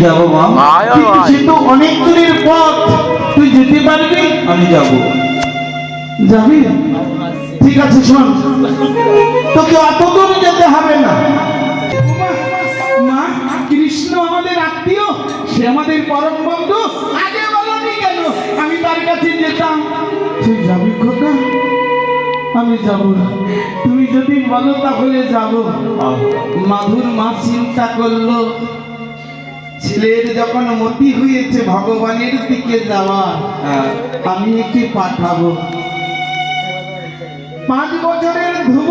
যাব মা। কিন্তু আয়। সে অনেক দূরের পথ। তুই যেতে পারবি? আমি যাব। যাবি? ঠিক আছে শোন। তোকে অত দূর যেতে হবে না। মা কৃষ্ণ আমাদের আত্মীয়। সে আমাদের পরম বন্ধু। আগে বলনি কেন? আমি তার কাছে যেতাম। তুই যাবি খোকা আমি যাব না। তুমি যদি বলো তাহলে যাব। মাধুর মা চিন্তা করল। ছেলের যখন মতি হয়েছে ভগবানের দিকে যাওয়া হ্যাঁ। আমি একটি পাঠাবো। পাঁচ বছরের ধ্রুব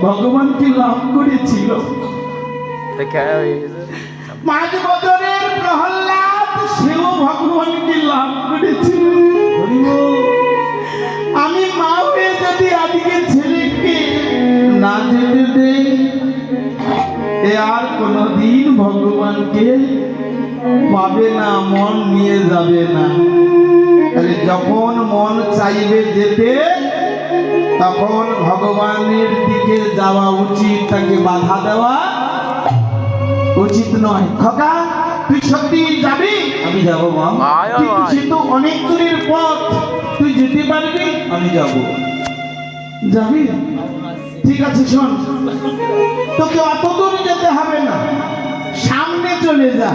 ভগবানকে লাভ করেছিল। পাঁচ বছরের ভগবানকে পাবে না মন নিয়ে যাবে না। তাহলে যখন মন চাইবে যেতে তখন ভগবানের দিকে যাওয়া উচিত তাকে বাধা দেওয়া উচিত নয়। খকা তুই সত্যি যাবি? আমি যাব কিন্তু অনেক দূরের পথ। তুই যেতে পারবি? আমি যাব। যাবি? ঠিক আছে শোন। তোকে অত দূর যেতে হবে না। সামনে চলে যা।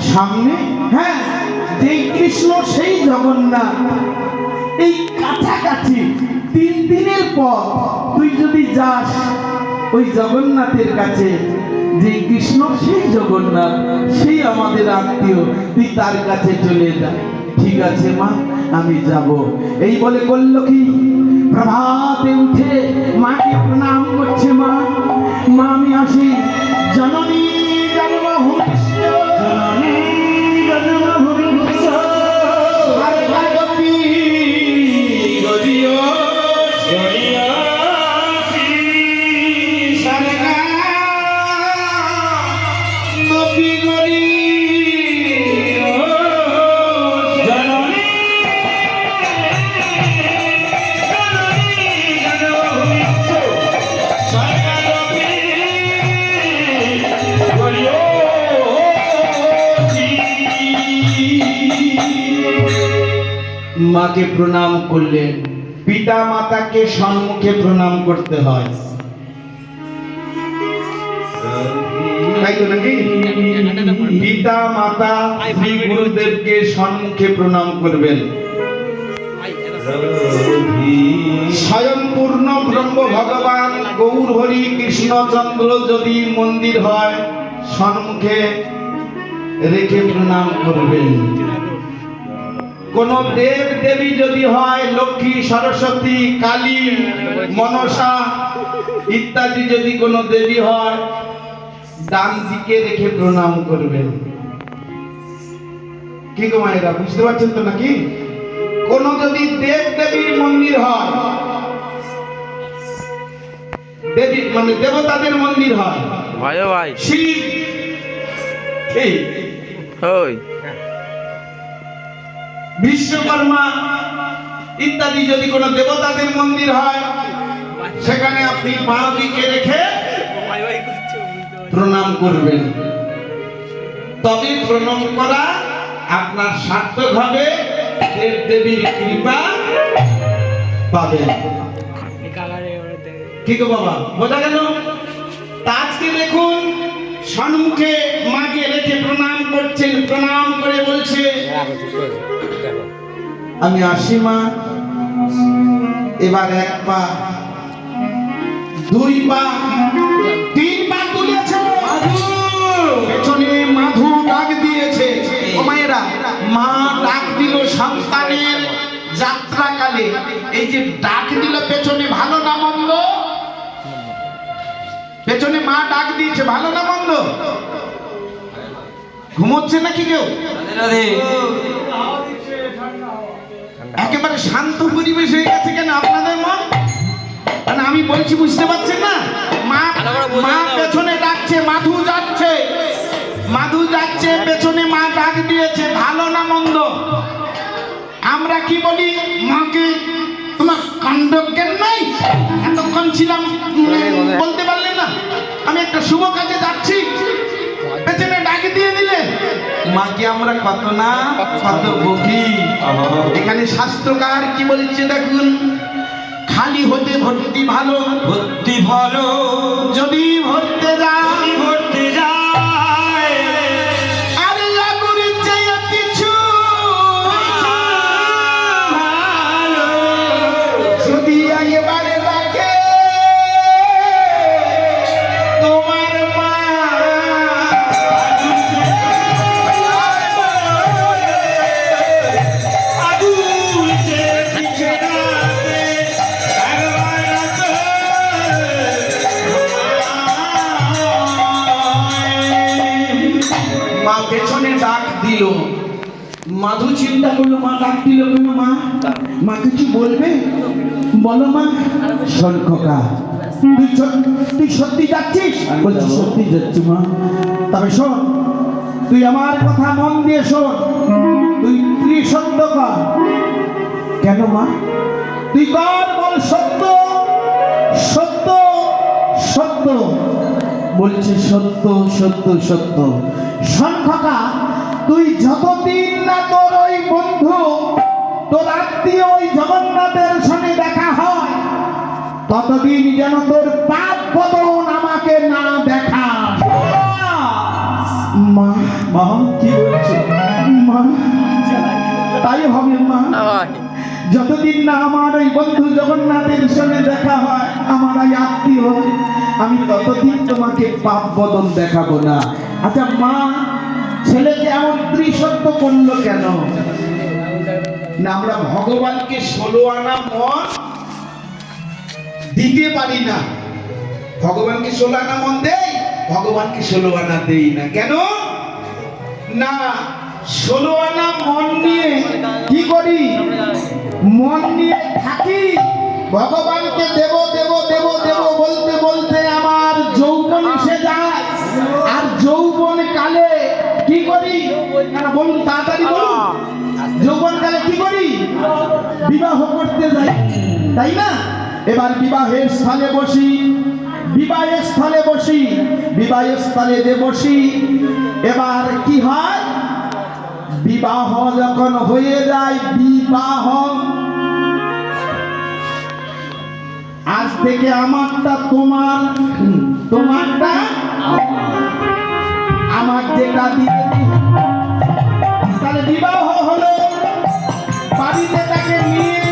সামনে? হ্যাঁ যেই কৃষ্ণ, সেই জগন্নাথ। এই কাছাকাছি, তিন দিনের পর তুই যদি যাস ওই জগন্নাথের কাছে যে কৃষ্ণ, সেই জগন্নাথ, সেই আমাদের আত্মীয়, তুই তার কাছে চলে যা। ঠিক আছে, মা, আমি যাব। এই বলে বলল কি? প্রভাতে উঠে মাকে প্রণাম করছে মা। মা আমি আসি। জননী জন্মভূমিষ্ঠ মাকে প্রণাম করলেন। পিতা মাতাকে সম্মুখে প্রণাম করতে হয়। পিতা মাতা গুরুদেবকে সম্মুখে প্রণাম করবেন। স্বয়ং পূর্ণ ব্রহ্ম ভগবান গৌর হরি কৃষ্ণচন্দ্র যদি মন্দির হয়, সম্মুখে রেখে প্রণাম করবেন। কোন দেব দেবী যদি হয় লক্ষ্মী সরস্বতী কালী মনসা ইত্যাদি যদি কোনো দেবী হয় ডান দিকে রেখে প্রণাম করবেন। কি গো মায়েরা বুঝতে পারছেন তো নাকি? কোন যদি দেব দেবীর মন্দির হয় দেবী মানে দেবতাদের মন্দির হয় ভাই ভাই। শিব ঠিক ওই। বিশ্বকর্মা ইত্যাদি যদি কোনো দেবতাদের মন্দির হয়, সেখানে আপনি দিকে রেখে প্রণাম করবেন। তবে প্রণাম করা আপনার সার্থক হবে দেব দেবীর কৃপা পাবেন। কি গো বাবা, বোঝা গেল? আজকে দেখুন সম্মুখে মাকে রেখে প্রণাম করছেন, প্রণাম করে বলছে আমি আসি মা এবার এক পা দুই পা তিন পা তুলেছে। পেছনে মাধু ডাক দিয়েছে। ও মায়েরা মা ডাক দিল সন্তানের যাত্রাকালে। এই যে ডাক দিল পেছনে ভালো না মন্দ? পেছনে মা ডাক দিয়েছে ভালো না মন্দ? ঘুমোচ্ছে নাকি কেউ? শান্ত পরিবেশ হয়ে গেছে কেন আপনাদের মন? মানে আমি বলছি বুঝতে পারছেন না? মা মা পেছনে ডাকছে মাধু যাচ্ছে। মাধু যাচ্ছে পেছনে মা ডাক দিয়েছে ভালো না মন্দ? আমরা কি বলি? মাকে তোমার কাণ্ড জ্ঞান নাই? এতক্ষণ ছিলাম বলতে পারলে না। আমি একটা শুভ কাজে যাচ্ছি। পেছনে ডাক দিয়ে দিলে। মাকে আমরা কত না? কত বকি এখানে শাস্ত্রকার কি বলছে দেখুন? খালি হতে ভর্তি ভালো। ভর্তি ভালো। যদি ভরতে যাই চিন্তা করল মা ডাক দিল কেন মা মা কিছু বলবে? বলো মা শোন খোকা তুই তুই সত্যি যাচ্ছিস? বলছি সত্যি যাচ্ছি মা। তবে শোন তুই আমার কথা মন দিয়ে শোন। তুই ত্রিসত্য কর। কেন মা? তুই কর বল সত্য। সত্য সত্য। বলছে সত্য সত্য সত্য। সংখ্যকা তুই যতদিন না তোর তোর আত্মীয় ওই জগন্নাথের সঙ্গে দেখা হয়। ততদিন যেন তোর পাপ বদন আমাকে না দেখা। মা মা কি বলছে মা তাই হবে মা। যতদিন না আমার ওই বন্ধু জগন্নাথের সঙ্গে দেখা হয় আমার ওই আত্মীয় আমি ততদিন তোমাকে পাপ বদন দেখাবো না। আচ্ছা মা ছেলেকে এমন ত্রিসত্য করল কেন? না, আমরা ভগবানকে ষোলো আনা মন দিতে পারি না। ভগবানকে ষোলো আনা মন দেই, ভগবানকে ষোলো আনা দেই না। কেন? না, ষোলো আনা মন নিয়ে কি করি? মন নিয়ে থাকি। ভগবানকে দেব দেব দেব দেব বলতে বলতে আমার যৌবন এসে যায়। আর যৌবন কালে কি করি? বলুন, তাড়াতাড়ি বলুন। বিবাহ করতে যাই, তাই না? এবার বিবাহের স্থলে বসি, বিবাহের স্থলে বসি, বিবাহের স্থলে যে বসি, এবার কি হয়? বিবাহ যখন হয়ে যায়, বিবাহ। আজ থেকে আমারটা তোমার, তোমারটা আমার যেটা দিয়ে তাহলে বিবাহ হলো বাড়িতে তাকে নিয়ে